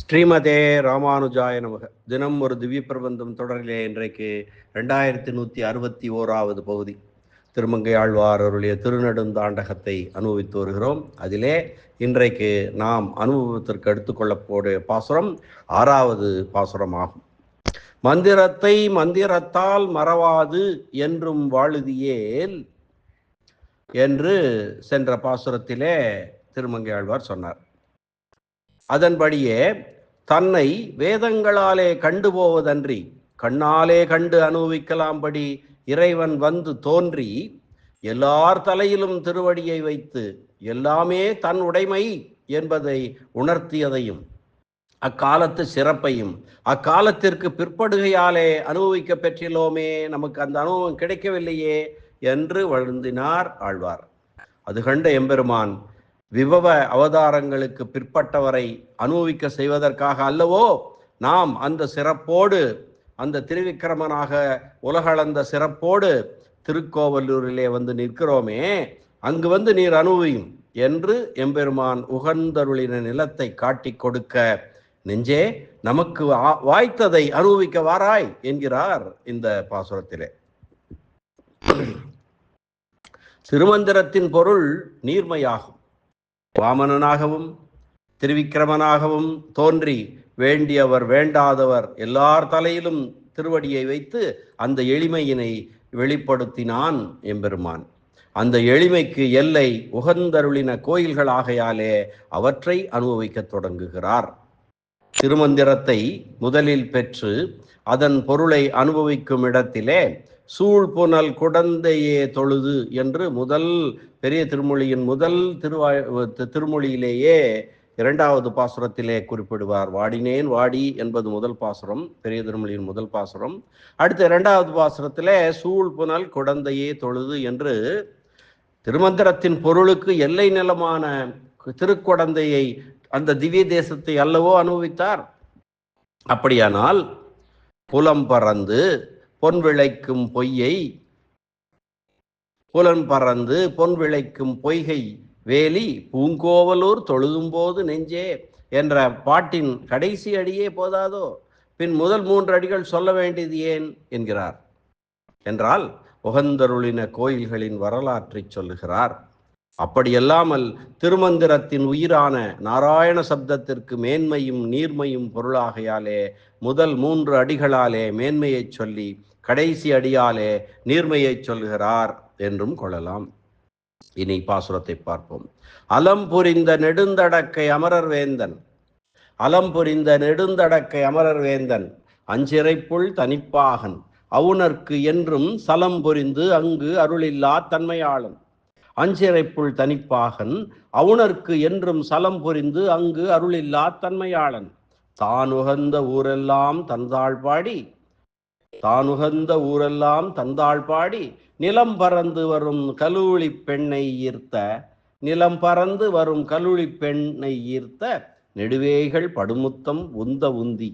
ஸ்ரீமதே ராமானுஜாய நமக. தினம் ஒரு திவ்ய பிரபந்தம் தொடரிலே இன்றைக்கு ரெண்டாயிரத்தி நூற்றி அறுபத்தி ஓராவது பகுதி. திருமங்கை ஆழ்வார் அவருடைய திருநெடுந்தாண்டகத்தை அனுபவித்து வருகிறோம். அதிலே இன்றைக்கு நாம் அனுபவத்திற்கு எடுத்துக்கொள்ளக்கூடிய பாசுரம் ஆறாவது பாசுரம் ஆகும் மந்திரத்தை மந்திரத்தால் மறவாது என்றும் வாழுதியேல் என்று சென்ற பாசுரத்திலே திருமங்கை ஆழ்வார் சொன்னார். அதன்படியே தன்னை வேதங்களாலே கண்டு போவதன்றி கண்ணாலே கண்டு அனுபவிக்கலாம்படி இறைவன் வந்து தோன்றி எல்லார் தலையிலும் திருவடியை வைத்து எல்லாமே தன் உடைமை என்பதை உணர்த்தியதையும் அக்காலத்து சிறப்பையும் அக்காலத்திற்கு பிற்படுகையாலே அனுபவிக்க பெற்றிலோமே நமக்கு அந்த அனுபவம் கிடைக்கவில்லையே என்று வழுந்தினார் ஆழ்வார். அது கண்ட எம்பெருமான் விபவ அவதாரங்களுக்கு பிற்பட்டவரை அனுபவிக்க செய்வதற்காக அல்லவோ நாம் அந்த சிறப்போடு அந்த திருவிக்கிரமனாக உலகளந்த சிறப்போடு திருக்கோவலூரிலே வந்து நிற்கிறோமே அங்கு வந்து நீர் அனுபவியும் என்று எம்பெருமான் உகந்தருளின நிலத்தை காட்டி கொடுக்க நெஞ்சே நமக்கு வாய்த்ததை அனுபவிக்க வாராய் என்கிறார் இந்த பாசுரத்திலே. திருமந்திரத்தின் பொருள் நீர்மையாகும். வாமனனாகவும் திருவிக்கிரமனாகவும் தோன்றி வேண்டியவர் வேண்டாதவர் எல்லார் தலையிலும் திருவடியை வைத்து அந்த எளிமையினை வெளிப்படுத்தினான் எம்பெருமான். அந்த எளிமைக்கு எல்லை உகந்தருளின கோயில்களாகையாலே அவற்றை அனுபவிக்க தொடங்குகிறார். திருமந்திரத்தை முதலில் பெற்று அதன் பொருளை அனுபவிக்கும் இடத்திலே சூழ்புனல் குடந்தையே தொழுது என்று முதல் பெரிய திருமொழியின் முதல் திருவா திருமொழியிலேயே இரண்டாவது பாசுரத்திலே குறிப்பிடுவார். வாடினேன் வாடி என்பது முதல் பாசுரம் பெரிய திருமொழியின் முதல் பாசுரம். அடுத்த இரண்டாவது பாசுரத்திலே சூழ் புனல் குடந்தையே தொழுது என்று திருமந்திரத்தின் பொருளுக்கு எல்லை நிலமான திருக்குடந்தையை அந்த திவ்ய தேசத்தை அல்லவோ அனுபவித்தார். அப்படியானால் புலம் பறந்து பொன் விளைக்கும் பொய்யை புலன் பறந்து பொன் விளைக்கும் பொய்கை வேலி பூங்கோவலூர் தொழுதும்போது நெஞ்சே என்ற பாட்டின் கடைசி அடியே போதாதோ? பின் முதல் மூன்று அடிகள் சொல்ல வேண்டியது ஏன்? என்கிறார். என்றால் உகந்தருளின கோயில்களின் வரலாற்றை சொல்லுகிறார். அப்படியல்லாமல் திருமந்திரத்தின் உயிரான நாராயண சப்தத்திற்கு மேன்மையும் நீர்மையும் பொருளாகையாலே முதல் மூன்று அடிகளாலே மேன்மையைச் சொல்லி கடைசி அடியாலே நீர்மையைச் சொல்கிறார் என்றும் கொள்ளலாம். இனி பாசுரத்தை பார்ப்போம். அலம் புரிந்த நெடுந்தடக்கை அமரர் வேந்தன். அலம் புரிந்த நெடுந்தடக்கை அமரர் வேந்தன். அஞ்சிறைப்புள் தனிப்பாகன். அவுணர்க்கு என்றும் சலம் புரிந்து அங்கு அருளில்லா தன்மையாளன். அஞ்சிறைப்புள் தனிப்பாகன் அவுணர்க்கு என்றும் சலம் புரிந்து அங்கு அருளில்லா தன்மையாளன். தான் உகந்த ஊரெல்லாம் தந்தாள் பாடி. தான் உகந்த ஊரெல்லாம் தந்தாள் பாடி. நிலம் பறந்து வரும் கலூழி பெண்ணை ஈர்த்த. நிலம் பறந்து வரும் கலூழி பெண்ணை ஈர்த்த. நெடுவேகள் படுமுத்தம் உந்த உந்தி.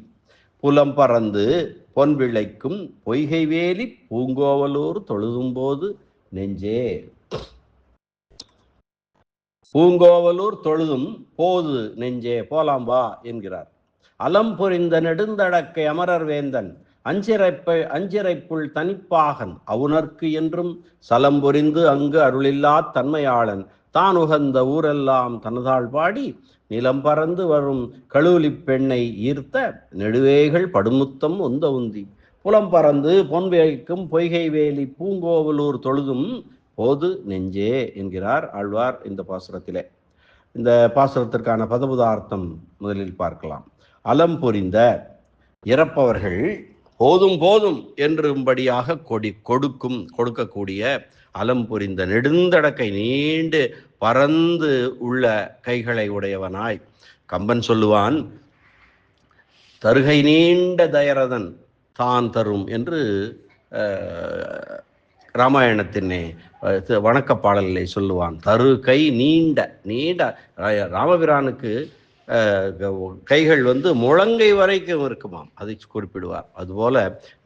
புலம் பறந்து பொன் விளைக்கும் பொய்கை வேலி பூங்கோவலூர் தொழுதும்போது நெஞ்சே பூங்கோவலூர் தொழுதும் போது நெஞ்சே போலாம் வா என்கிறார். அலம் புரிந்த நெடுந்தடக்கை அமரர் வேந்தன் அஞ்சிறைப்பை அஞ்சிறைப்புள் தனிப்பாகன் அவுணர்க்கு என்றும் சலம் புரிந்து அங்கு அருளில்லா தன்மையாளன் தான் உகந்த ஊரெல்லாம் தனதாள் பாடி நிலம் பறந்து வரும் கழுவுலி பெண்ணை ஈர்த்த நெடுவேகள் படுமுத்தம் உந்த உந்தி. புலம் பறந்து பொன்வேய்க்கும் பொய்கை வேலி பூங்கோவலூர் தொழுதும் போது நெஞ்சே என்கிறார் ஆழ்வார் இந்த பாசுரத்திலே. இந்த பாசுரத்திற்கான பதபுதார்த்தம் முதலில் பார்க்கலாம். அலம் புரிந்த இறப்பவர்கள் போதும் போதும் என்றும்படியாக கொடி கொடுக்கும் கொடுக்கக்கூடிய அலம் புரிந்த நெடுந்தடக்கை நீண்டு பறந்து உள்ள கைகளை உடையவனாய். கம்பன் சொல்லுவான் தருகை நீண்ட தயரதன் தான் தரும் என்று ராமாயணத்தினே வணக்க பாடலை சொல்லுவான் தரு கை நீண்ட நீண்ட ராமபிரானுக்கு கைகள் வந்து முழங்கை வரைக்கும் இருக்குமாம். அதை குறிப்பிடுவார். அதுபோல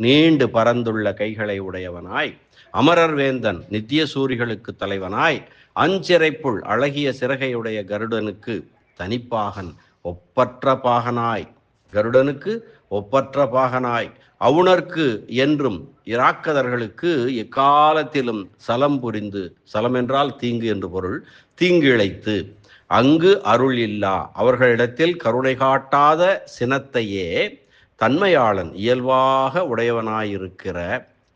நீண்டு பறந்துள்ள கைகளை உடையவனாய் அமரர் வேந்தன் நித்திய சூரிகளுக்கு தலைவனாய் அஞ்சிறைப்புள் அழகிய சிறகையுடைய கருடனுக்கு தனிப்பாகன் ஒப்பற்ற பாகனாய் கருடனுக்கு ஒப்பற்ற பாகனாய் அவுணர்க்கு என்றும் இராக்கதர்களுக்கு எக்காலத்திலும் சலம் புரிந்து சலம் என்றால் தீங்கு என்று பொருள் தீங்கு இழைத்து அங்கு அருள் இல்லா. அவர்களிடத்தில் கருணை காட்டாத சினத்தையே தன்மையாளன் இயல்பாக உடையவனாயிருக்கிற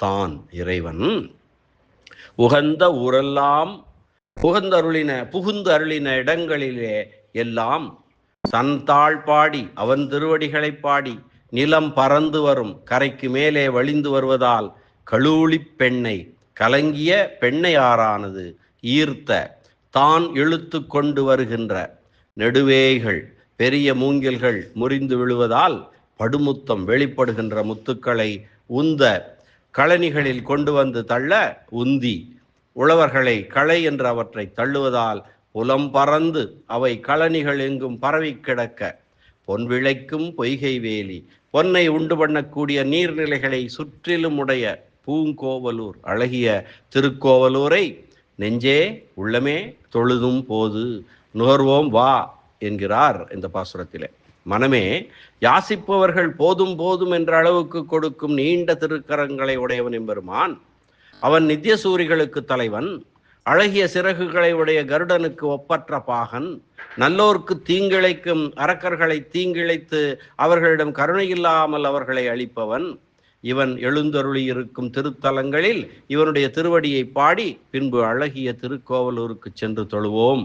தான் இறைவன். உகந்த ஊரெல்லாம் புகந்த அருளின புகுந்து அருளின இடங்களிலே எல்லாம் சன்தாள் பாடி அவன் திருவடிகளை பாடி நிலம் பறந்து வரும் கரைக்கு மேலே வழிந்து வருவதால் கழுவுளி பெண்ணை கலங்கிய பெண்ணையாரானது ஈர்த்த தான் இழுத்து கொண்டு வருகின்ற. நெடுவேய்கள் பெரிய மூங்கில்கள் முறிந்து விழுவதால் படுமுத்தம் வெளிப்படுகின்ற முத்துக்களை உந்த கழனிகளில் கொண்டு வந்து தள்ள உந்தி. உழவர்களை களை என்று அவற்றை தள்ளுவதால் புலம் பறந்து அவை கழனிகள் எங்கும் பரவி கிடக்க. பொன்விளைக்கும் பொய்கை வேலி பொன்னை உண்டு பண்ணக்கூடிய நீர்நிலைகளை சுற்றிலும் உடைய பூங்கோவலூர் அழகிய திருக்கோவலூரை நெஞ்சே உள்ளமே தொழுதும் போது நுகர்வோம் வா என்கிறார் இந்த பாசுரத்திலே. மனமே யாசிப்பவர்கள் போதும் போதும் என்ற அளவுக்கு கொடுக்கும் நீண்ட திருக்கரங்களை உடையவன் எம்பெருமான். அவன் நித்தியசூரிகளுக்கு தலைவன். அழகிய சிறகுகளை உடைய கருடனுக்கு ஒப்பற்ற பாகன் நல்லோர்க்கு தீங்கிழைக்கும் அரக்கர்களை தீங்கிழைத்து அவர்களிடம் கருணை இல்லாமல் அவர்களை அழிப்பவன் இவன் எழுந்தருளி இருக்கும் திருத்தலங்களில் இவனுடைய திருவடியை பாடி பின்பு அழகிய திருக்கோவலூருக்கு சென்று தொழுவோம்.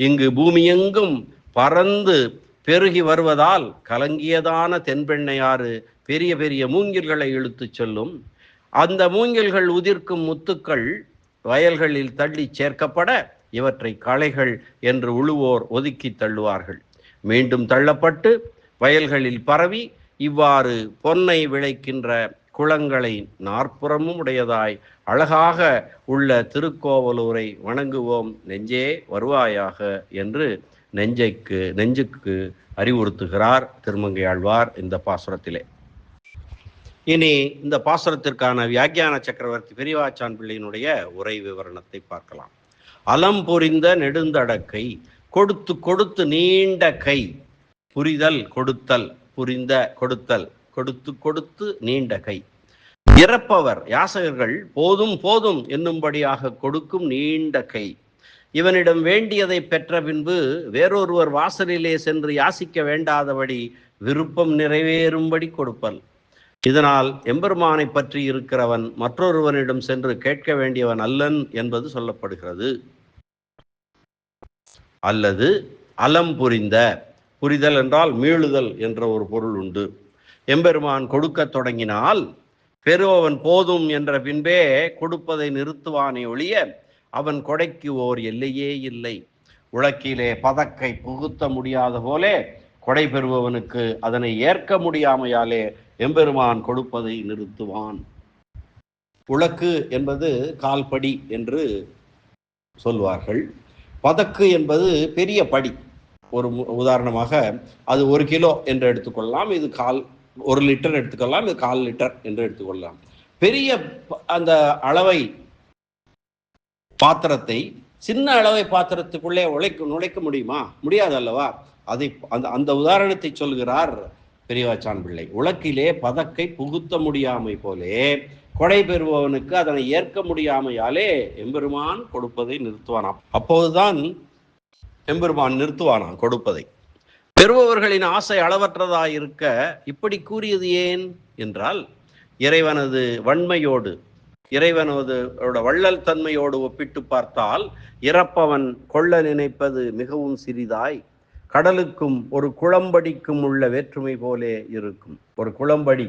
இங்கு பூமியெங்கும் பறந்து பெருகி வருவதால் கலங்கியதான தென்பெண்ணையாறு பெரிய பெரிய மூங்கில்களை இழுத்துச் செல்லும். அந்த மூங்கில்கள் உதிர்க்கும் முத்துக்கள் வயல்களில் தள்ளி சேர்க்கப்பட இவற்றை களைகள் என்று உழுவோர் ஒதுக்கி தள்ளுவார்கள். மீண்டும் தள்ளப்பட்டு வயல்களில் பரவி இவ்வாறு பொன்னை விளைக்கின்ற குளங்களை நாற்புறமும் உடையதாய் அழகாக உள்ள திருக்கோவலூரை வணங்குவோம். நெஞ்சே வருவாயாக என்று நெஞ்சைக்கு நெஞ்சுக்கு அறிவுறுத்துகிறார் திருமங்கையாழ்வார் இந்த பாசுரத்திலே. இனி இந்த பாசுரத்திற்கான வியாக்கியான சக்கரவர்த்தி பெரியவாச்சான் பிள்ளையினுடைய உரை விவரணத்தை பார்க்கலாம். அலம் பொரிந்த நெடுந்தடக்கை கொடுத்து கொடுத்து நீண்ட கை புரிதல் கொடுத்தல் புரிந்த கொடுத்தல் கொடுத்து கொடுத்து நீண்ட கை. இறப்பவர் யாசகர்கள் போதும் போதும் என்னும்படியாக கொடுக்கும் நீண்ட கை. இவனிடம் வேண்டியதை பெற்ற பின்பு வேறொருவர் வாசலிலே சென்று யாசிக்க வேண்டாதபடி விருப்பம் நிறைவேறும்படி கொடுப்பல். இதனால் எம்பெருமானை பற்றி இருக்கிறவன் மற்றொருவனிடம் சென்று கேட்க வேண்டியவன் அல்லன் என்பது சொல்லப்படுகிறது. அல்லது அலம் புரிந்த புரிதல் என்றால் மீளுதல் என்ற ஒரு பொருள் உண்டு. எம்பெருமான் கொடுக்கத் தொடங்கினால் பெறுபவன் போதும் என்ற பின்பே கொடுப்பதை நிறுத்துவானே ஒழிய அவன் கொடைக்கு ஓர் எல்லையே இல்லை. உலக்கிலே பதக்கை புகுத்த முடியாத போலே கொடை பெறுபவனுக்கு அதனை ஏற்க முடியாமையாலே எம்பெருமான் கொடுப்பதை நிறுத்துவான். உலக்கு என்பது கால்படி என்று சொல்வார்கள். பதக்கு என்பது பெரிய படி. ஒரு உதாரணமாக அது ஒரு கிலோ என்று எடுத்துக்கொள்ளலாம். இது கால் ஒரு லிட்டர் எடுத்துக்கொள்ளலாம். இது கால் லிட்டர் என்று எடுத்துக்கொள்ளலாம். பெரிய அந்த அளவை பாத்திரத்தை சின்ன அளவை பாத்திரத்துக்குள்ளே உழைக்க நுழைக்க முடியுமா? முடியாது அல்லவா? அதை அந்த அந்த உதாரணத்தை சொல்கிறார் பெரியவாச்சான் பிள்ளை. உலக்கிலே பதக்கை புகுத்த முடியாமை போலே கொடை பெறுபவனுக்கு அதனை ஏற்க முடியாமையாலே எம்பெருமான் கொடுப்பதை நிறுத்துவானாம். அப்போதுதான் எம்பெருமான் நிறுத்துவானாம் கொடுப்பதை. பெறுபவர்களின் ஆசை அளவற்றதாயிருக்க இப்படி கூறியது ஏன்? என்றால் இறைவனது வன்மையோடு இறைவனது வள்ளல் தன்மையோடு ஒப்பிட்டு பார்த்தால் இறப்பவன் கொள்ள நினைப்பது மிகவும் சிறிதாய் கடலுக்கும் ஒரு குளம்படிக்கும் உள்ள வேற்றுமை போலே இருக்கும். ஒரு குளம்படி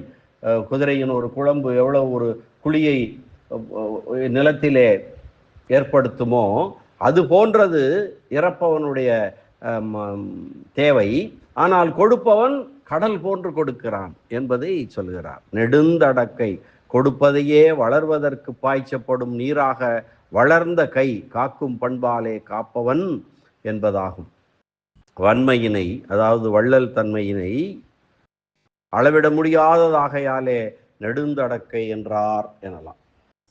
குதிரையின் ஒரு குழம்பு எவ்வளவு ஒரு குழியை நிலத்திலே ஏற்படுத்துமோ அது போன்றது இறப்பவனுடைய தேவை. ஆனால் கொடுப்பவன் கடல் போன்று கொடுக்கிறான் என்பதை சொல்கிறார். நெடுந்தடக்கை கொடுப்பதையே வளர்வதற்கு பாய்ச்சப்படும் நீராக வளர்ந்த கை காக்கும் பண்பாலே காப்பவன் என்பதாகும். வன்மையினை அதாவது வள்ளல் தன்மையினை அளவிட முடியாததாகையாலே நெடுந்தடக்கை என்றார் எனலாம்.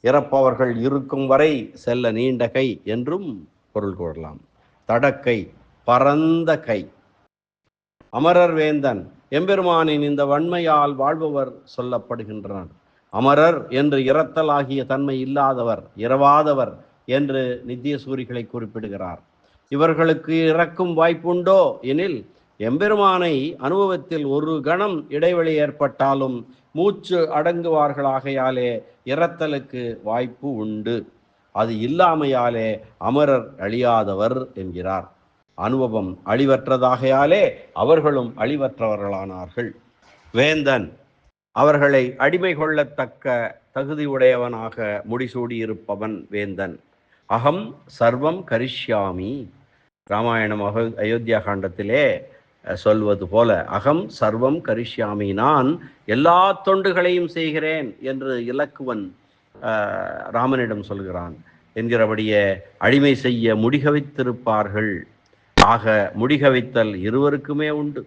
இறப்பவர்கள் இருக்கும் வரை செல்ல நீண்ட கை என்றும் பொருள் கூறலாம். தடக்கை பரந்த கை. அமரர் வேந்தன் எம்பெருமானின் இந்த வன்மையால் வாழ்பவர் சொல்லப்படுகின்றனர் அமரர் என்று இரத்தலாகிய தன்மை இல்லாதவர் இரவாதவர் என்று நித்திய சூரிகளை குறிப்பிடுகிறார். இவர்களுக்கு இறக்கும் வாய்ப்புண்டோ? எனில் எம்பெருமானை அனுபவத்தில் ஒரு கணம் இடைவெளி ஏற்பட்டாலும் மூச்சு அடங்குவார்களாகையாலே இறத்தலுக்கு வாய்ப்பு உண்டு. அது இல்லாமையாலே அமரர் அழியாதவர் என்கிறார். அனுபவம் அழிவற்றதாகையாலே அவர்களும் அழிவற்றவர்களானார்கள். வேந்தன் அவர்களை அடிமை கொள்ளத்தக்க தகுதியுடையவனாக முடிசூடியிருப்பவன் வேந்தன். அகம் சர்வம் கரிஷ்யாமி. ராமாயணம் அக அயோத்தியா காண்டத்திலே சொல்வது போல அகம் சர்வம் கரிஷ்யாமி நான் எல்லா தொண்டுகளையும் செய்கிறேன் என்று இலக்குவன் ராமனிடம் சொல்கிறான். என்கிறபடியே அடிமை செய்ய முடிகவித்திருப்பார்கள். ஆக முடிகவித்தல் இருவருக்குமே உண்டு.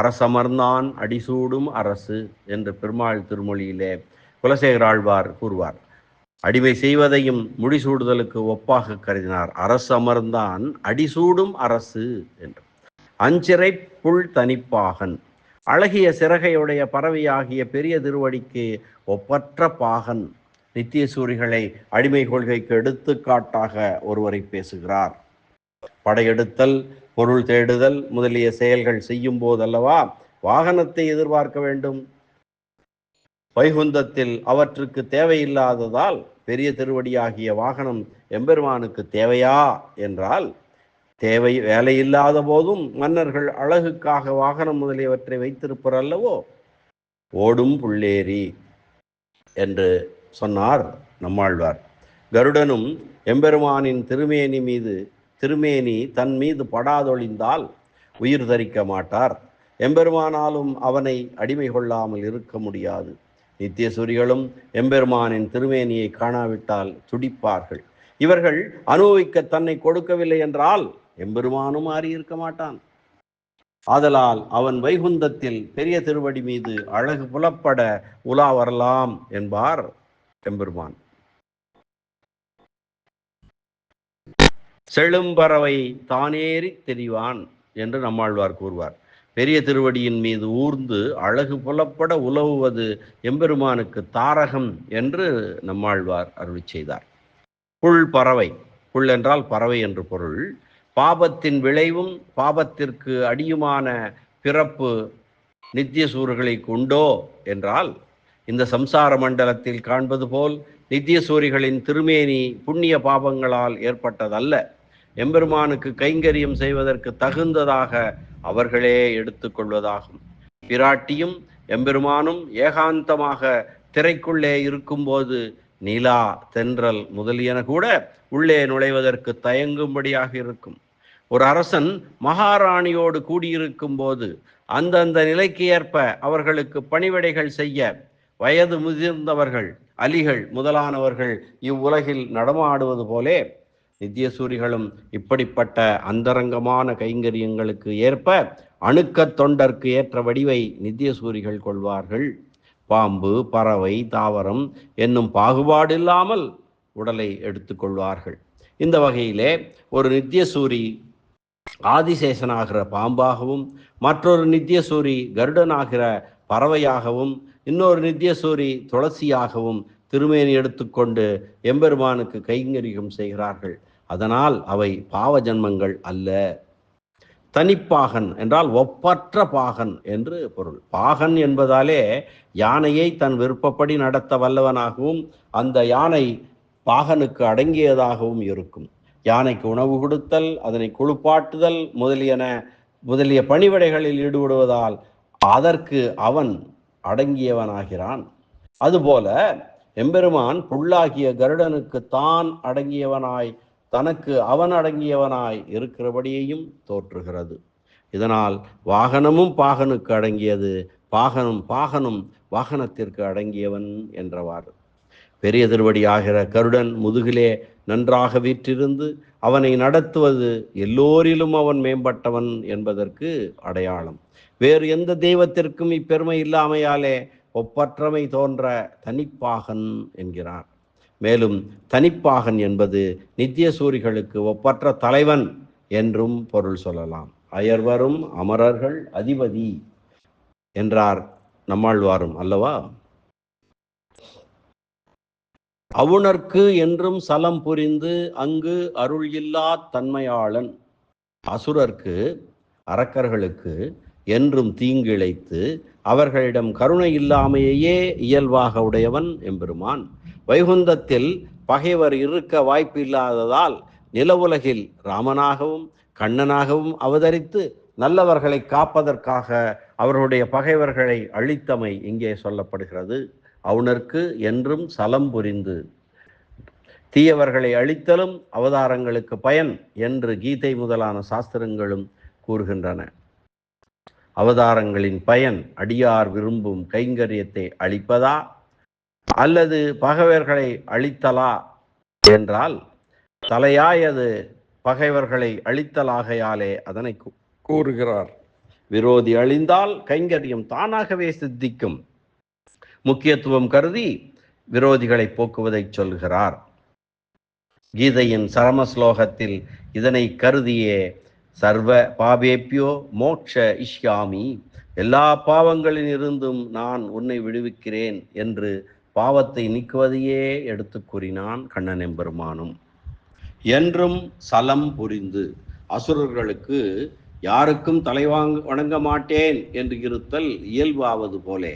அரசமர்ந்தான் அடிசூடும் அரசு என்று பெருமாள் திருமொழியிலே குலசேகராழ்வார் கூறுவார். அடிமை செய்வதையும் முடிசூடுதலுக்கு ஒப்பாக கருதினார். அரசு அமர்ந்தான் அடிசூடும் அரசு என்று. அஞ்சிறை புல் தனிப்பாகன் அழகிய சிறகையுடைய பறவையாகிய பெரிய திருவடிக்கு ஒப்பற்ற பாகன். நித்திய சூரிகளை அடிமை கொள்கைக்கு எடுத்துக்காட்டாக ஒருவரை பேசுகிறார். படையெடுத்தல் பொருள் தேடுதல் முதலிய செயல்கள் செய்யும் போதல்லவா வாகனத்தை எதிர்பார்க்க வேண்டும்? வைகுந்தத்தில் அவற்றுக்கு தேவையில்லாததால் பெரிய திருவடியாகிய வாகனம் எம்பெருமானுக்கு தேவையா என்றால் தேவை வேலையில்லாத போதும் மன்னர்கள் அழகுக்காக வாகனம் முதலியவற்றை வைத்திருப்பர் அல்லவோ? ஓடும் புள்ளேரி என்று சொன்னார் நம்மாழ்வார். கருடனும் எம்பெருமானின் திருமேனி மீது திருமேனி தன் மீது படாதொழிந்தால் உயிர் தரிக்க மாட்டார். எம்பெருமானாலும் அவனை அடிமை கொள்ளாமல் இருக்க முடியாது. நித்தியசூரிகளும் எம்பெருமானின் திருமேனியை காணாவிட்டால் துடிப்பார்கள். இவர்கள் அனுபவிக்க தன்னை கொடுக்கவில்லை என்றால் எம்பெருமானும் மாறி இருக்க மாட்டான். ஆதலால் அவன் வைகுந்தத்தில் பெரிய திருவடி மீது அழகு புலப்பட உலா வரலாம் என்பார் எம்பெருமான். செழும்பறவை தானேறி தெரிவான் என்று நம்மாழ்வார் கூறுவார். பெரிய திருவடியின் மீது ஊர்ந்து அழகு புலப்பட உலவுவது எம்பெருமானுக்கு தாரகம் என்று நம்மாழ்வார் அருளி செய்தார். புல் பறவை புல் என்றால் பறவை என்று பொருள். பாபத்தின் விளைவும் பாபத்திற்கு அடியுமான பிறப்பு நித்திய சூறுகளை உண்டோ என்றால் இந்த சம்சார மண்டலத்தில் காண்பது போல் நித்திய சூரிகளின் திருமேனி புண்ணிய பாபங்களால் ஏற்பட்டதல்ல. எம்பெருமானுக்கு கைங்கரியம் செய்வதற்கு தகுந்ததாக அவர்களே எடுத்துக்கொள்வதாகும் பிராட்டியும் எம்பெருமானும் ஏகாந்தமாக திரைக்குள்ளே இருக்கும்போது நிலா தென்றல் முதலியன கூட உள்ளே நுழைவதற்கு தயங்கும்படியாக இருக்கும். ஒரு அரசன் மகாராணியோடு கூடியிருக்கும் போது அந்தந்த நிலைக்கு ஏற்ப அவர்களுக்கு பணிவிடைகள் செய்ய வயது முதிர்ந்தவர்கள் அலிகள் முதலானவர்கள் இவ்வுலகில் நடமாடுவது போலே நித்தியசூரிகளும் இப்படிப்பட்ட அந்தரங்கமான கைங்கரியங்களுக்கு ஏற்ப அணுக்கத் தொண்டர்க்கு ஏற்ற வடிவை நித்தியசூரிகள் கொள்வார்கள். பாம்பு பறவை தாவரம் என்னும் பாகுபாடில்லாமல் உடலை எடுத்துக்கொள்வார்கள் இந்த வகையிலே ஒரு நித்தியசூரி ஆதிசேஷனாகிற பாம்பாகவும் மற்றொரு நித்தியசூரி கருடனாகிற பறவையாகவும் இன்னொரு நித்தியசூரி துளசியாகவும் திருமேனி எடுத்துக்கொண்டு எம்பெருமானுக்கு கைங்கரியம் செய்கிறார்கள். அதனால் அவை பாவ ஜன்மங்கள் அல்ல. தனிப்பாகன் என்றால் ஒப்பற்ற பாகன் என்று பொருள். பாகன் என்பதாலே யானையை தன் விருப்பப்படி நடத்த வல்லவனாகவும் அந்த யானை பாகனுக்கு அடங்கியதாகவும் இருக்கும். யானைக்கு உணவு கொடுத்தல் அதனை குளிப்பாட்டுதல் முதலியன முதலிய பணிவிடைகளில் ஈடுபடுவதால் அதற்கு அவன் அடங்கியவனாகிறான். அதுபோல எம்பெருமான் புல்லாகிய கருடனுக்கு தான் அடங்கியவனாய் தனக்கு அவன் அடங்கியவனாய் இருக்கிறபடியையும் தோற்றுகிறது. இதனால் வாகனமும் பாகனுக்கு அடங்கியது பாகனும் பாகனும் வாகனத்திற்கு அடங்கியவன் என்றவாறு. பெரிய திருவடி ஆகிற கருடன் முதுகிலே நன்றாக வீற்றிருந்து அவனை நடத்துவது எல்லோரிலும் அவன் மேம்பட்டவன் என்பதற்கு அடையாளம். வேறு எந்த தெய்வத்திற்கும் இப்பெருமை இல்லாமையாலே ஒப்பற்றமை தோன்ற தனிப்பாகன் என்கிறார். மேலும் தனிப்பாகன் என்பது நித்திய சூரிகளுக்கு ஒப்பற்ற தலைவன் என்றும் பொருள் சொல்லலாம். அயர்வரும் அமரர்கள் அதிபதி என்றார் நம்மாழ்வாரும் அல்லவா? அவுணர்க்கு என்றும் சலம் புரிந்து அங்கு அருள் இல்லா தன்மையாளன். அசுரர்க்கு அரக்கர்களுக்கு என்றும் தீங்கிழைத்து அவர்களிடம் கருணை இல்லாமையே இயல்பாக உடையவன் எம்பெருமான். வைகுந்தத்தில் பகைவர் இருக்க வாய்ப்பு இல்லாததால் நிலவுலகில் ராமனாகவும் கண்ணனாகவும் அவதரித்து நல்லவர்களை காப்பதற்காக அவர்களுடைய பகைவர்களை அழித்தமை இங்கே சொல்லப்படுகிறது. அவனருக்கு என்றும் சலம் புரிந்து. தீயவர்களை அழித்தலும் அவதாரங்களுக்கு பயன் என்று கீதை முதலான சாஸ்திரங்களும் கூறுகின்றன. அவதாரங்களின் பயன் அடியார் விரும்பும் கைங்கரியத்தை அளிப்பதா அல்லது பகைவர்களை அழித்தலா என்றால் தலையாயது பகைவர்களை அழித்தலாகையாலே அதனை கூறுகிறார். விரோதி அழிந்தால் கைங்கரியம் தானாகவே சித்திக்கும். முக்கியத்துவம் கருதி விரோதிகளை போக்குவதை சொல்கிறார். கீதையின் சரம ஸ்லோகத்தில் இதனை கருதியே சர்வ பாபேப்பியோ மோட்ச இஷ்யாமி எல்லா பாவங்களில் இருந்தும் நான் உன்னை விடுவிக்கிறேன் என்று பாவத்தை நீக்குவதையே எடுத்து கூறினான் கண்ணன் எம்பெருமானும் என்றும் சலம் புரிந்து அசுரர்களுக்கு யாருக்கும் தலைவாங்க வணங்க மாட்டேன் என்று இருத்தல் இயல்பாவது போலே.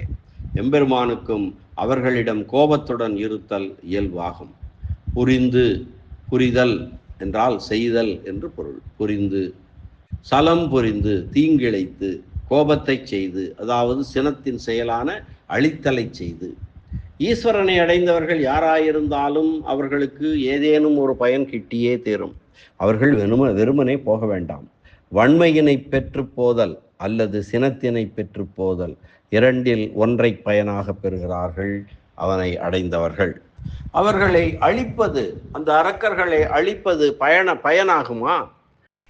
எம்பெருமானுக்கும் அவர்களிடம் கோபத்துடன் இருத்தல் இயல்பாகும். புரிந்து புரிதல் என்றால் செய்தல் என்று பொருள். புரிந்து சலம் புரிந்து தீங்கிழைத்து கோபத்தை செய்து அதாவது சினத்தின் செயலான அழித்தலை செய்து ஈஸ்வரனை அடைந்தவர்கள் யாராயிருந்தாலும் அவர்களுக்கு ஏதேனும் ஒரு பயன் கிட்டியே தீரும். அவர்கள் வெறும வெறுமனே போக வேண்டாம். வன்மையினை பெற்று போதல் அல்லது சினத்தினை பெற்று போதல் இரண்டில் ஒன்றை பயனாக பெறுகிறார்கள் அவனை அடைந்தவர்கள். அவர்களை அழிப்பது அந்த அரக்கர்களை அழிப்பது பயண பயனாகுமா?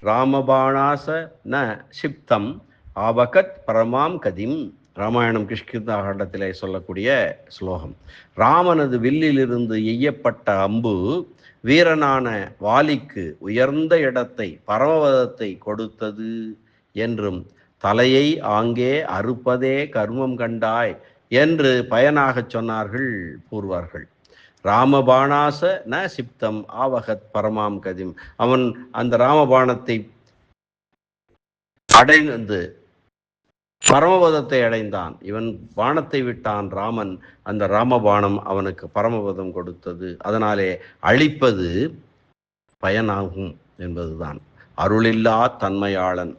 ராமபாணாச ந சிப்தம் ஆபகத் பரமாம் கதிம். ராமாயணம் கிஷ்கிந்தாகண்டத்திலே சொல்லக்கூடிய ஸ்லோகம். ராமனது வில்லிலிருந்து எய்யப்பட்ட அம்பு வீரனான வாலிக்கு உயர்ந்த இடத்தை பரமவதத்தை கொடுத்தது என்றும் தலையை ஆங்கே அறுப்பதே கர்மம் கண்டாய் என்று பயனாகச் சொன்னார்கள் கூறுவார்கள் ராமபாணாச ந சிப்தம் ஆவகத் பரமாம் கதிம். அவன் அந்த ராமபாணத்தை அடைந்து பரமபதத்தை அடைந்தான். இவன் பானத்தை விட்டான் ராமன். அந்த ராமபாணம் அவனுக்கு பரமபதம் கொடுத்தது. அதனாலே அழிப்பது பயனாகும் என்பதுதான். அருளில்லா தன்மையாளன்.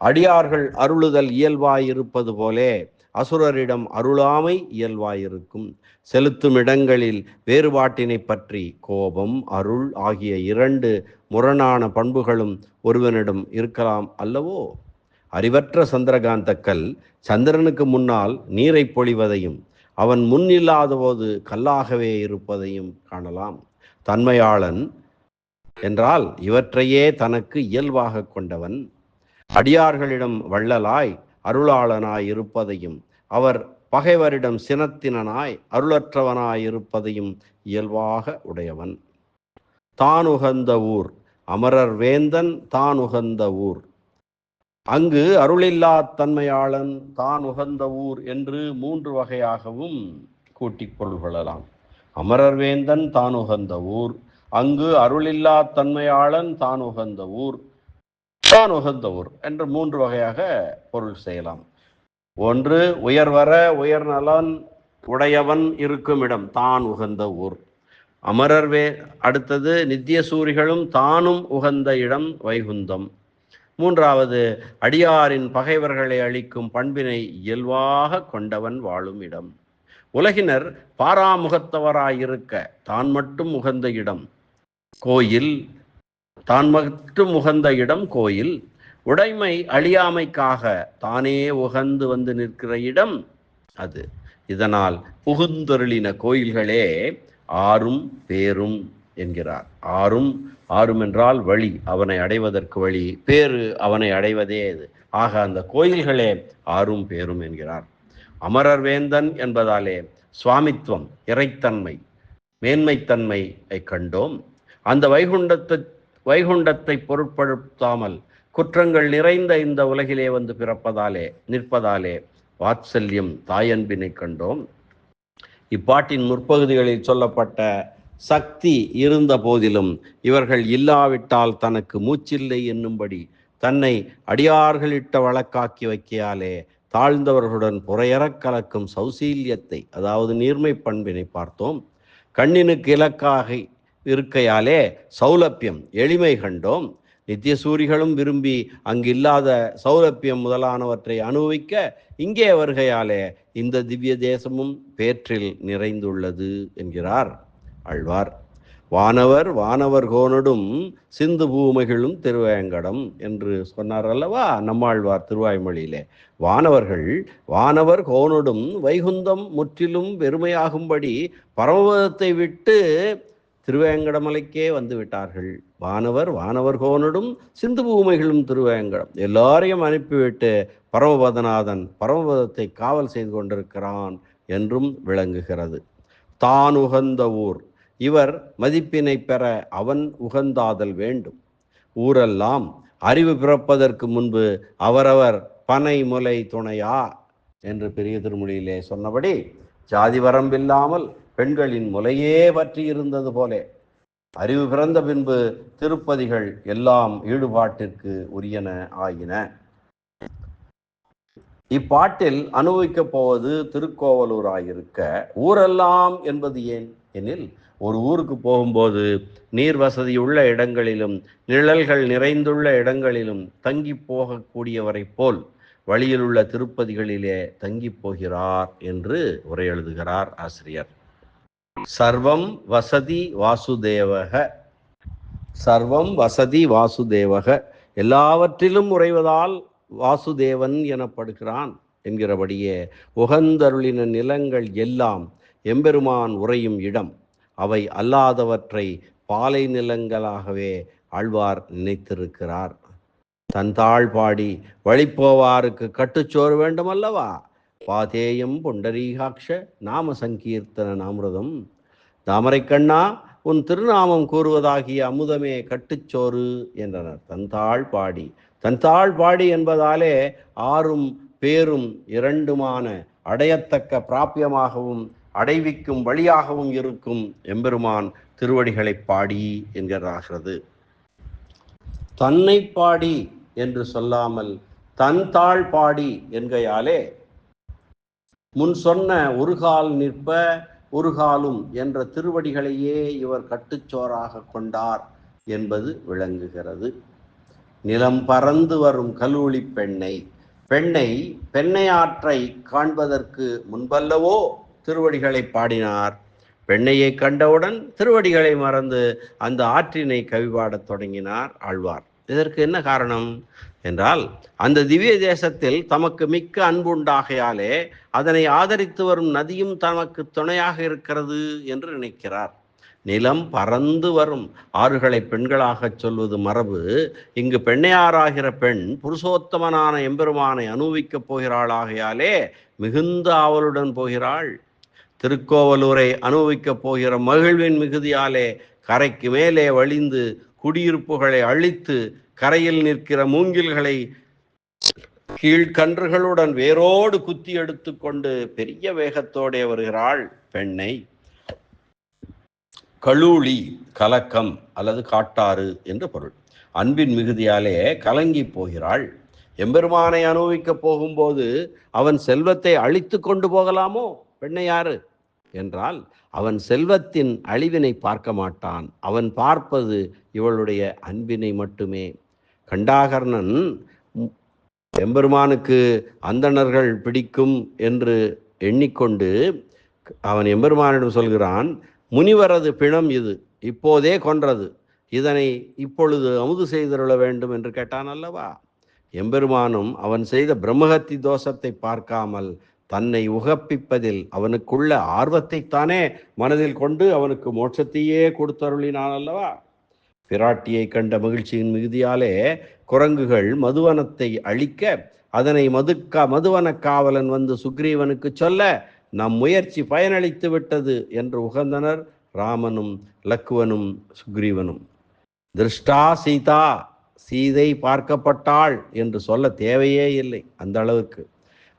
அடியார்கள் அருளுதல் இயல்பாயிருப்பது போலே அசுரரிடம் அருளாமை இயல்பாயிருக்கும். செலுத்தும் இடங்களில் வேறுபாட்டினை பற்றி கோபம் அருள் ஆகிய இரண்டு முரணான பண்புகளும் ஒருவனிடம் இருக்கலாம் அல்லவோ? அறிவற்ற சந்திரகாந்த கல் சந்திரனுக்கு முன்னால் நீரை பொழிவதையும் அவன் முன் இல்லாதபோது கல்லாகவே இருப்பதையும் காணலாம். தன்மையாளன் என்றால் இவற்றையே தனக்கு இயல்பாக கொண்டவன். அடியார்களிடம் வள்ளலாய் அருளாளனாய் இருப்பதையும் அவர் பகைவரிடம் சினத்தினனாய் அருளற்றவனாய் இருப்பதையும் இயல்பாக உடையவன். தான் உகந்த ஊர் அமரர் வேந்தன் தான் உகந்த ஊர். அங்கு அருளில்லா தன்மையாளன் தான் உகந்த ஊர் என்று மூன்று வகையாகவும் கூட்டிக் பொருள் கொள்ளலாம். அமரர் வேந்தன் தான் உகந்த ஊர் அங்கு அருளில்லா தன்மையாளன் தான் உகந்த ஊர் தான் உகந்த ஊர் என்று மூன்று வகையாக பொருள் செய்யலாம். ஒன்று உயர்வர உயர்நலன் உடையவன் இருக்கும் இடம் தான் உகந்த ஊர். அமரர் வே அடுத்தது நித்திய சூரிகளும் தானும் உகந்த இடம் வைகுந்தம். மூன்றாவது அடியாரின் பகைவர்களை அளிக்கும் பண்பினை இயல்பாக கொண்டவன் வாழும் இடம். உலகினர் பாராமுகத்தவராயிருக்க தான் மட்டும் உகந்த இடம். கோயில் தான் மட்டும் உகந்த இடம் கோயில். உடைமை அழியாமைக்காக தானே உகந்து வந்து நிற்கிற இடம் அது. இதனால் புகுந்தொருளின கோயில்களே ஆறும் பேரும் என்கிறார். ஆறும் ஆறும் என்றால் வழி அவனை அடைவதற்கு வழி பேரு அவனை அடைவதே அது ஆக அந்த கோயில்களே ஆறும் பேரும் என்கிறார். அமரர் வேந்தன் என்பதாலே சுவாமித்துவம் இறைத்தன்மை மேன்மைத்தன்மையை கண்டோம். அந்த வைகுண்டத்தை வைகுண்டத்தை பொருட்படுத்தாமல் குற்றங்கள் நிறைந்த இந்த உலகிலே வந்து பிறப்பதாலே நிற்பதாலே வாத்சல்யம் தாயன்பினை கண்டோம். இப்பாட்டின் முற்பகுதிகளில் சொல்லப்பட்ட சக்தி இருந்த போதிலும் இவர்கள் இல்லாவிட்டால் தனக்கு மூச்சில்லை என்னும்படி தன்னை அடியார்களிட்ட வழக்காக்கி வைக்கையாலே தாழ்ந்தவர்களுடன் புறையறக் கலக்கும் சௌசீல்யத்தை அதாவது நீர்மை பண்பினை பார்த்தோம். கண்ணினுக்கு இலக்காக இருக்கையாலே சௌலப்பியம் எளிமை கண்டோம். நித்திய சூரிகளும் விரும்பி அங்கு இல்லாத சௌலபியம் முதலானவற்றை அனுபவிக்க இங்கே வருகையாலே இந்த திவ்ய தேசமும் பேற்றில் நிறைந்துள்ளது என்கிறார். ஆழ்வார் வானவர் வானவர் கோனடும் சிந்து பூமைகளும் திருவேங்கடம் என்று சொன்னார் அல்லவா நம்மாழ்வார் திருவாய்மொழியிலே. வானவர்கள் வானவர் கோனடும் வைகுந்தம் முற்றிலும் வெறுமையாகும்படி பரமபதத்தை விட்டு திருவேங்கடமலைக்கே வந்து விட்டார்கள். வானவர் வானவர் கோனடும் சிந்து பூமைகளும் திருவேங்கடம் எல்லாரையும் அனுப்பிவிட்டு பரமபதநாதன் பரமபதத்தை காவல் செய்து கொண்டிருக்கிறான் என்றும் விளங்குகிறது. தான் உகந்த ஊர் இவர் மதிப்பினை பெற அவன் உகந்தாதல் வேண்டும். ஊரெல்லாம் அறிவு பிறப்பதற்கு முன்பு அவரவர் பனை முலை துணையா? என்று பெரிய திருமொழியிலே சொன்னபடி ஜாதி வரம்பில்லாமல் பெண்களின் முலையே பற்றி இருந்தது போலே. அறிவு பிறந்த பின்பு திருப்பதிகள் எல்லாம் ஈடுபாட்டிற்கு உரியன ஆயின. இப்பாட்டில் அனுபவிக்கப் போவது திருக்கோவலூராயிருக்க ஊரெல்லாம் என்பது ஏன்? எனில் ஒரு ஊருக்கு போகும்போது நீர் வசதியுள்ள இடங்களிலும் நிழல்கள் நிறைந்துள்ள இடங்களிலும் தங்கி போகக்கூடியவரை போல் வழியில் உள்ள திருப்பதிகளிலே தங்கி போகிறார் என்று உரை எழுதுகிறார் ஆசிரியர். சர்வம் வசதி வாசுதேவக. சர்வம் வசதி வாசுதேவக. எல்லாவற்றிலும் உறைவதால் வாசுதேவன் எனப்படுகிறான் என்கிறபடியே உகந்தருளின நிலங்கள் எல்லாம் எம்பெருமான் உறையும் இடம். அவை அல்லாதவற்றை பாலை நிலங்களாகவே ஆழ்வார் நினைத்திருக்கிறார். தந்தாள் பாடி வழிப்போவாருக்கு கட்டுச்சோறு வேண்டுமல்லவா? பாதேயம் புண்டரீகாட்ச நாம சங்கீர்த்தன நாமிரதம் தாமரைக்கண்ணா உன் திருநாமம் கூறுவதாகிய அமுதமே கட்டுச்சோறு என்றனர். தந்தாள் பாடி தந்தாள் பாடி என்பதாலே ஆறும் பேரும் இரண்டுமான அடையத்தக்க பிராப்பியமாகவும் அடைவிக்கும் வழியாகவும் இருக்கும் எம்பெருமான் திருவடிகளை பாடி என்கிறாகிறது தன்னை பாடி என்று சொல்லாமல் தன் தாழ் பாடி என்கையாலே முன் சொன்ன ஒரு கால் நிற்ப ஒரு காலும் என்ற திருவடிகளையே இவர் கட்டுச்சோறாக கொண்டார் என்பது விளங்குகிறது. நிலம் பறந்து வரும் கல்லூலி பெண்ணை பெண்ணை பெண்ணையாற்றை காண்பதற்கு முன்பல்லவோ? திருவடிகளை பாடினார். பெண்ணையை கண்டவுடன் திருவடிகளை மறந்து அந்த ஆற்றினை கவிபாடத் தொடங்கினார் ஆழ்வார். இதற்கு என்ன காரணம்? என்றால் அந்த திவ்ய தேசத்தில் தமக்கு மிக்க அன்பு உண்டாகையாலே அதனை ஆதரித்து வரும் நதியும் தமக்கு துணையாக இருக்கிறது என்று நினைக்கிறார். நிலம் பறந்து வரும் ஆறுகளை பெண்களாகச் சொல்வது மரபு. இங்கு பெண்ணையாராகிற பெண் புருஷோத்தமனான எம்பெருமானை அனுபவிக்கப் போகிறாளாகையாலே மிகுந்த ஆவலுடன் போகிறாள். திருக்கோவலூரை அனுபவிக்கப் போகிற மகிழ்வின் மிகுதியாலே கரைக்கு மேலே வழிந்து குடியிருப்புகளை அழித்து கரையில் நிற்கிற மூங்கில்களை கீழ்கன்றுகளுடன் வேரோடு குத்தி எடுத்துக்கொண்டு பெரிய வேகத்தோடே வருகிறாள் பெண்ணை. கழூழி கலக்கம் அல்லது காட்டாறு என்று பொருள். அன்பின் மிகுதியாலே கலங்கி போகிறாள். எம்பெருமானை அனுபவிக்கப் போகும்போது அவன் செல்வத்தை அழித்து கொண்டு போகலாமோ? பெண்ணை யாரு? என்றால் அவன் செல்வத்தின் அழிவினை பார்க்க மாட்டான். அவன் பார்ப்பது இவளுடைய அன்பினை மட்டுமே. கண்டாகர்ணன் எம்பெருமானுக்கு அந்தணர்கள் பிடிக்கும் என்று எண்ணிக்கொண்டு அவன் எம்பெருமானிடம் சொல்கிறான் முனிவரது பிணம் இது இப்போதே கொன்றது. இதனை இப்பொழுது அமுது செய்திருள வேண்டும் என்று கேட்டான் அல்லவா? எம்பெருமானும் அவன் செய்த பிரம்மஹத்தி தோஷத்தை பார்க்காமல் தன்னை உகப்பிப்பதில் அவனுக்குள்ள ஆர்வத்தைத்தானே மனதில் கொண்டு அவனுக்கு மோட்சத்தையே கொடுத்தருளினான் அல்லவா? பிராட்டியை கண்ட மகிழ்ச்சியின் மிகுதியாலே குரங்குகள் மதுவனத்தை அழிக்க அதனை மதுக்கா மதுவன காவலன் வந்து சுக்ரீவனுக்கு சொல்ல நம் முயற்சி பயனளித்து விட்டது என்று உகந்தனர் ராமனும் லக்குவனும் சுக்ரீவனும். திருஷ்டா சீதா சீதை பார்க்கப்பட்டாள் என்று சொல்ல தேவையே இல்லை அந்த அளவுக்கு.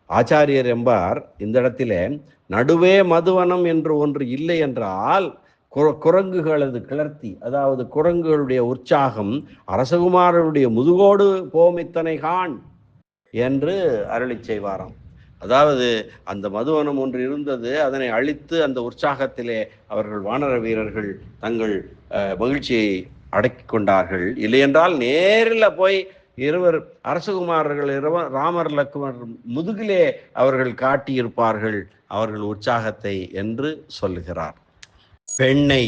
ஆச்சாரியர் என்பார் இந்த இடத்திலே நடுவே மதுவனம் என்று ஒன்று இல்லை என்றால் குர- குரங்குகளது கிளர்த்தி அதாவது குரங்குகளுடைய உற்சாகம் அரசகுமாரருடைய முதுகோடு போமித்தனை கான் என்று அருளி செய்வாராம். அதாவது அந்த மதுவனம் ஒன்று இருந்தது அதனை அழித்து அந்த உற்சாகத்திலே அவர்கள் வானர வீரர்கள் தங்கள் மகிழ்ச்சியை அடக்கி கொண்டார்கள். இல்லையென்றால் நேரில் போய் இருவர் அரசகுமாரர்கள் இருவர் ராமர் லக்குமர் முதுகிலே அவர்கள் காட்டியிருப்பார்கள் அவர்கள் உற்சாகத்தை என்று சொல்லுகிறார். பெண்ணை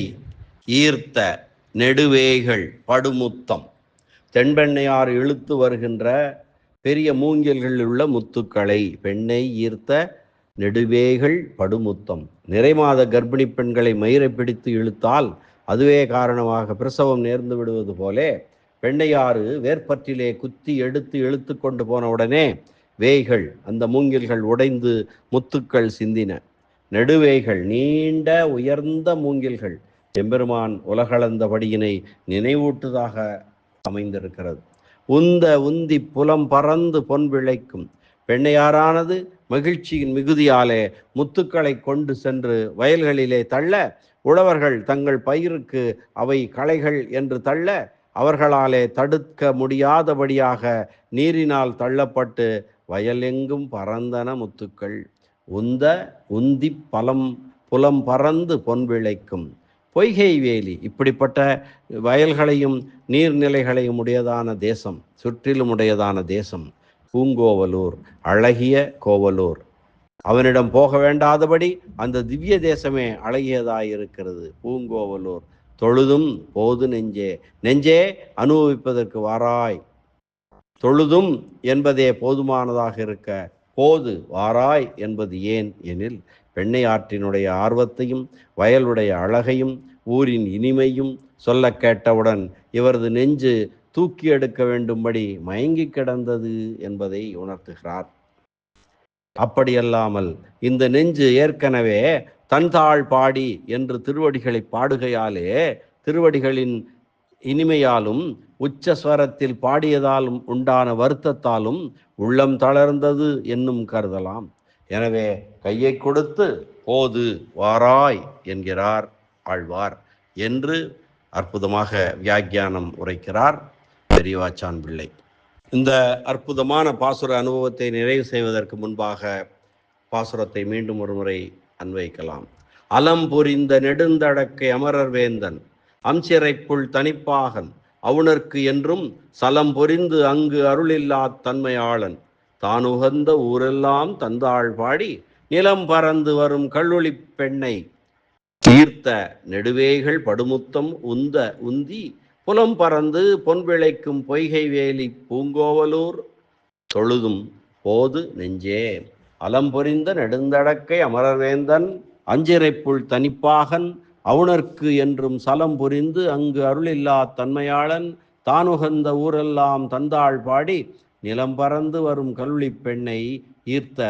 ஈர்த்த நெடுவேகள் படுமுத்தம். தென்பெண்ணையார் இழுத்து வருகின்ற பெரிய மூங்கில்களில் உள்ள முத்துக்களை பெண்ணை ஈர்த்த நெடுவேகள் படுமுத்தம். நிறைமாத கர்ப்பிணி பெண்களை மயிரை பிடித்து இழுத்தால் அதுவே காரணமாக பிரசவம் நேர்ந்து விடுவது போலே பெண்ணையாறு வேர்பற்றிலே குத்தி எடுத்து இழுத்து கொண்டு போன உடனே வேய்கள் அந்த மூங்கில்கள் உடைந்து முத்துக்கள் சிந்தின. நெடுவேய்கள் நீண்ட உயர்ந்த மூங்கில்கள் எம்பெருமான் உலகளந்தபடியினை நினைவூட்டுதாக அமைந்திருக்கிறது. உந்த உந்தி புலம் பறந்து பொன் விளைக்கும். பெண்ணையாரானது மகிழ்ச்சியின் மிகுதியாலே முத்துக்களை கொண்டு சென்று வயல்களிலே தள்ள உழவர்கள் தங்கள் பயிருக்கு அவை களைகள் என்று தள்ள அவர்களாலே தடுக்க முடியாதபடியாக நீரினால் தள்ளப்பட்டு வயலெங்கும் பறந்தன முத்துக்கள். உந்த உந்தி பலம் புலம் பறந்து பொன் விளைக்கும். பொய்கை வேலி இப்படிப்பட்ட வயல்களையும் நீர்நிலைகளையும் உடையதான தேசம் சுற்றிலும் உடையதான தேசம் பூங்கோவலூர் அழகிய கோவலூர். அவனிடம் போக வேண்டாதபடி அந்த திவ்ய தேசமே அழகியதாயிருக்கிறது பூங்கோவலூர். தொழுதும் போது நெஞ்சே. நெஞ்சே அனுபவிப்பதற்கு வாராய். தொழுதும் என்பதே போதுமானதாக இருக்க. போது வாராய் என்பது ஏன் எனில் பெண்ணை ஆற்றினுடைய ஆர்வத்தையும் வயலுடைய அழகையும் ஊரின் இனிமையும் சொல்ல கேட்டவுடன் இவரது நெஞ்சு தூக்கி எடுக்க வேண்டும்படி மயங்கி கிடந்தது என்பதை உணர்த்துகிறார். அப்படியல்லாமல் இந்த நெஞ்சு ஏற்கனவே தன்தாள் பாடி என்று திருவடிகளை பாடுகையாலே திருவடிகளின் இனிமையாலும் உச்ச ஸ்வரத்தில் பாடியதாலும் உண்டான வருத்தத்தாலும் உள்ளம் தளர்ந்தது என்னும் கருதலாம். எனவே கையை கொடுத்து போது வாராய் என்கிறார் ஆழ்வார் என்று அற்புதமாக வியாக்கியானம் உரைக்கிறார் பெரியவாச்சான் பிள்ளை. இந்த அற்புதமான பாசுர அனுபவத்தை நிறைவு செய்வதற்கு முன்பாக பாசுரத்தை மீண்டும் ஒருமுறை அன்வைக்கலாம். அலம் புரிந்த நெடுந்தடக்கை அமரர் வேந்தன் அம்சிறைப்புள் தனிப்பாகன் அவுணர்க்கு என்றும் சலம் பொரிந்து அங்கு அருளில்லா தன்மையாளன். தான் உகந்த ஊரெல்லாம் தந்தாள் பாடி நிலம் பறந்து வரும் கல்லொளி பெண்ணை. தீர்த்த நெடுவேகள் படுமுத்தம் உந்த உந்தி புலம் பறந்து பொன்விளைக்கும் பொய்கை வேலி பூங்கோவலூர். தொழுதும் போது நெஞ்சே. அலம் பொரிந்த நெடுந்தடக்கை அமரவேந்தன் அஞ்சிறைப்புள் தனிப்பாகன் அவுணர்க்கு என்றும் சலம் புரிந்து அங்கு அருளில்லா தன்மையாளன் தானுகந்த ஊரெல்லாம் தந்தாள் பாடி நிலம் பறந்து வரும் கல்விப் பெண்ணை ஈர்த்த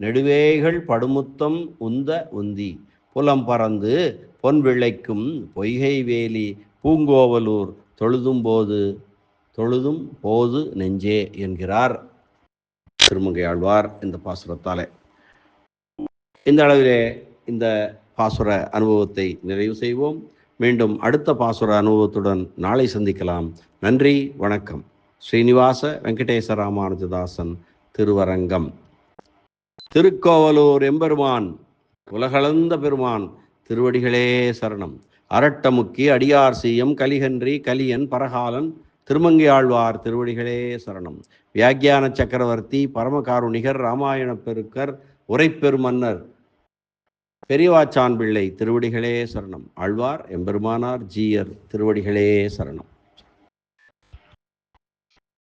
நெடுவேகள் படுமுத்தம் உந்த உந்தி. புலம் பறந்து பொன் விளைக்கும் பொய்கை வேலி பூங்கோவலூர் தொழுதும் போது தொழுதும் போது நெஞ்சே என்கிறார். திருமங்கை ஆழ்வார் இந்த பாசுரத்தாலே. இந்த அளவிலே இந்த பாசுர அனுபவத்தை நிறைவு செய்வோம். மீண்டும் அடுத்த பாசுர அனுபவத்துடன் நாளை சந்திக்கலாம். நன்றி வணக்கம். ஸ்ரீனிவாச வெங்கடேச ராமானுஜதாசன் திருவரங்கம். திருக்கோவலூர் எம்பெருமான் உலகளந்த பெருமான் திருவடிகளே சரணம். அரட்டமுக்கி அடியார் சீயம் கலிகன்றி கலியன் பரகாலன் திருமங்கையாழ்வார் திருவடிகளே சரணம். வியாக்கியான சக்கரவர்த்தி பரமகாருணிகர் ராமாயண பெருக்கர் உரைப்பெருமன்னர் பெரியவாச்சான் பிள்ளை திருவடிகளே சரணம். ஆழ்வார் எம்பெருமானார் ஜீயர் திருவடிகளே சரணம்.